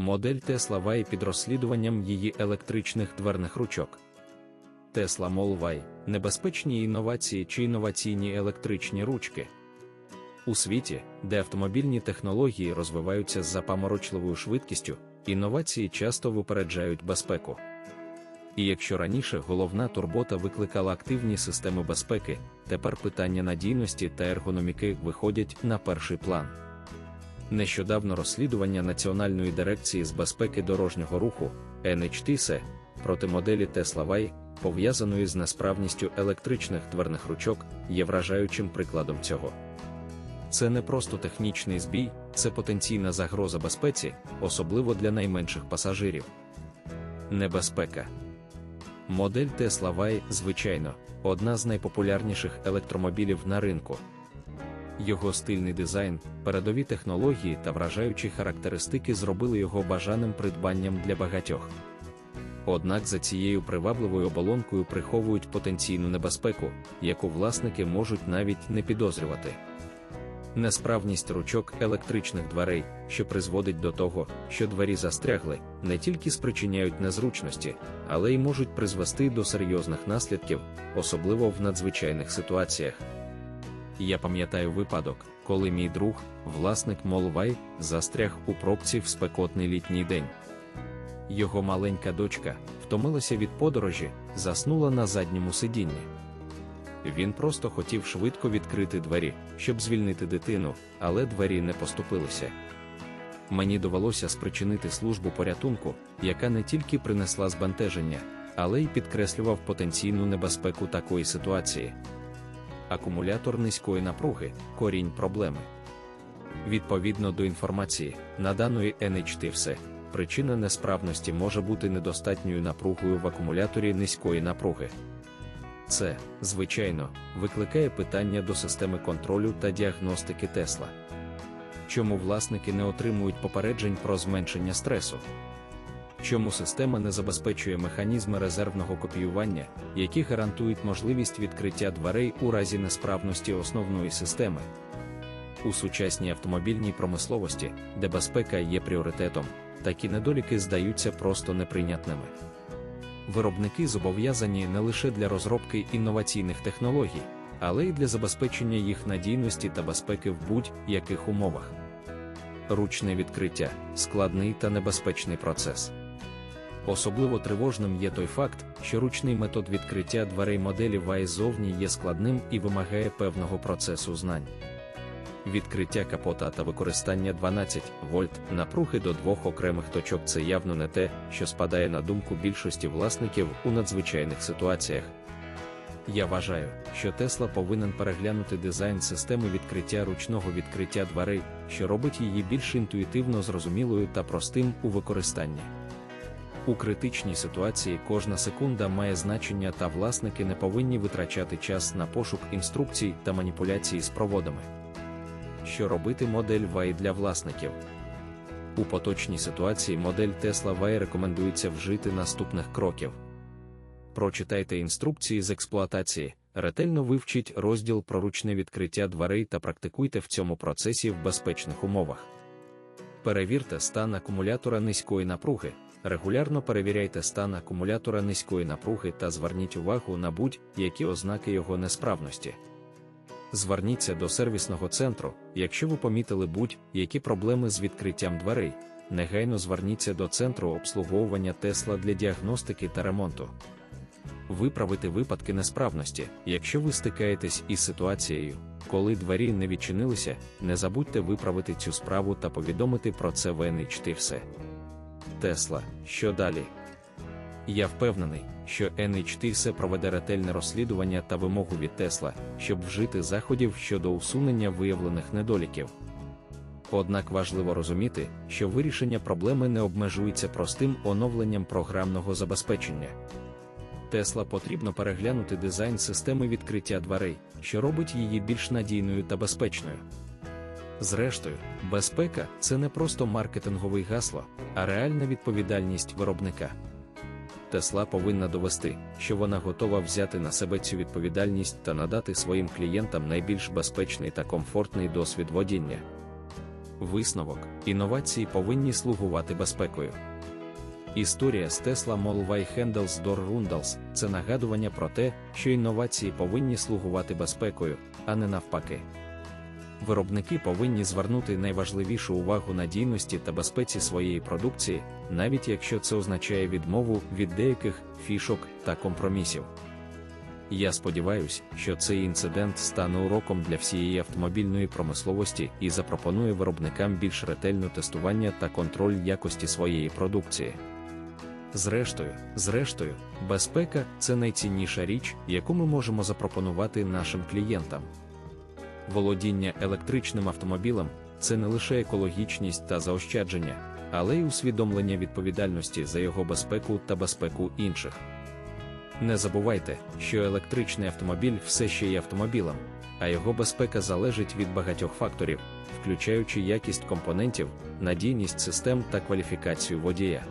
Модель Tesla Y під розслідуванням її електричних дверних ручок. Tesla Model Y – небезпечні інновації чи інноваційні електричні ручки. У світі, де автомобільні технології розвиваються з запаморочливою швидкістю, інновації часто випереджають безпеку. І якщо раніше головна турбота викликала активні системи безпеки, тепер питання надійності та ергономіки виходять на перший план. Нещодавно розслідування Національної дирекції з безпеки дорожнього руху NHTSE проти моделі Tesla Y, пов'язаної з несправністю електричних дверних ручок, є вражаючим прикладом цього. Це не просто технічний збій, це потенційна загроза безпеці, особливо для найменших пасажирів. Небезпека. Модель Tesla Y, звичайно, одна з найпопулярніших електромобілів на ринку. Його стильний дизайн, передові технології та вражаючі характеристики зробили його бажаним придбанням для багатьох. Однак за цією привабливою оболонкою приховують потенційну небезпеку, яку власники можуть навіть не підозрювати. Несправність ручок електричних дверей, що призводить до того, що двері застрягли, не тільки спричиняють незручності, але й можуть призвести до серйозних наслідків, особливо в надзвичайних ситуаціях. Я пам'ятаю випадок, коли мій друг, власник Молвай, застряг у пробці в спекотний літній день. Його маленька дочка втомилася від подорожі, заснула на задньому сидінні. Він просто хотів швидко відкрити двері, щоб звільнити дитину, але двері не поступилися. Мені довелося спричинити службу порятунку, яка не тільки принесла збентеження, але й підкреслював потенційну небезпеку такої ситуації. Акумулятор низької напруги корінь проблеми. Відповідно до інформації, наданої NHT все, причина несправності може бути недостатньою напругою в акумуляторі низької напруги. Це, звичайно, викликає питання до системи контролю та діагностики Тесла. Чому власники не отримують попереджень про зменшення стресу? Чому система не забезпечує механізми резервного копіювання, які гарантують можливість відкриття дверей у разі несправності основної системи? У сучасній автомобільній промисловості, де безпека є пріоритетом, такі недоліки здаються просто неприйнятними. Виробники зобов'язані не лише для розробки інноваційних технологій, але й для забезпечення їх надійності та безпеки в будь-яких умовах. Ручне відкриття складний та небезпечний процес. Особливо тривожним є той факт, що ручний метод відкриття дверей моделі Y зовні є складним і вимагає певного процесу знань. Відкриття капота та використання 12 вольт напруги до двох окремих точок це явно не те, що спадає на думку більшості власників у надзвичайних ситуаціях. Я вважаю, що Тесла повинен переглянути дизайн системи відкриття ручного відкриття дверей, що робить її більш інтуїтивно зрозумілою та простим у використанні. У критичній ситуації кожна секунда має значення, та власники не повинні витрачати час на пошук інструкцій та маніпуляції з проводами. Що робити модель Y для власників? У поточній ситуації модель Tesla Y рекомендується вжити наступних кроків. Прочитайте інструкції з експлуатації, ретельно вивчіть розділ про ручне відкриття дверей та практикуйте в цьому процесі в безпечних умовах. Перевірте стан акумулятора низької напруги. Регулярно перевіряйте стан акумулятора низької напруги та зверніть увагу на будь-які ознаки його несправності. Зверніться до сервісного центру, якщо ви помітили будь-які проблеми з відкриттям дверей. Негайно зверніться до центру обслуговування Тесла для діагностики та ремонту. Виправити випадки несправності, якщо ви стикаєтесь із ситуацією, коли двері не відчинилися, не забудьте виправити цю справу та повідомити про це в NHT все. Тесла, що далі? Я впевнений, що NHT все проведе ретельне розслідування та вимогу від Тесла, щоб вжити заходів щодо усунення виявлених недоліків. Однак важливо розуміти, що вирішення проблеми не обмежується простим оновленням програмного забезпечення. Тесла потрібно переглянути дизайн системи відкриття дверей, що робить її більш надійною та безпечною. Зрештою, безпека це не просто маркетингове гасло, а реальна відповідальність виробника. Тесла повинна довести, що вона готова взяти на себе цю відповідальність та надати своїм клієнтам найбільш безпечний та комфортний досвід водіння. Висновок: інновації повинні слугувати безпекою. Історія з Tesla Model Y Handles Door Rundles – це нагадування про те, що інновації повинні слугувати безпекою, а не навпаки. Виробники повинні звернути найважливішу увагу надійності та безпеці своєї продукції, навіть якщо це означає відмову від деяких фішок та компромісів. Я сподіваюся, що цей інцидент стане уроком для всієї автомобільної промисловості і запропонує виробникам більш ретельне тестування та контроль якості своєї продукції. Зрештою, зрештою, безпека це найцінніша річ, яку ми можемо запропонувати нашим клієнтам. Володіння електричним автомобілем це не лише екологічність та заощадження, але й усвідомлення відповідальності за його безпеку та безпеку інших. Не забувайте, що електричний автомобіль все ще є автомобілем, а його безпека залежить від багатьох факторів, включаючи якість компонентів, надійність систем та кваліфікацію водія.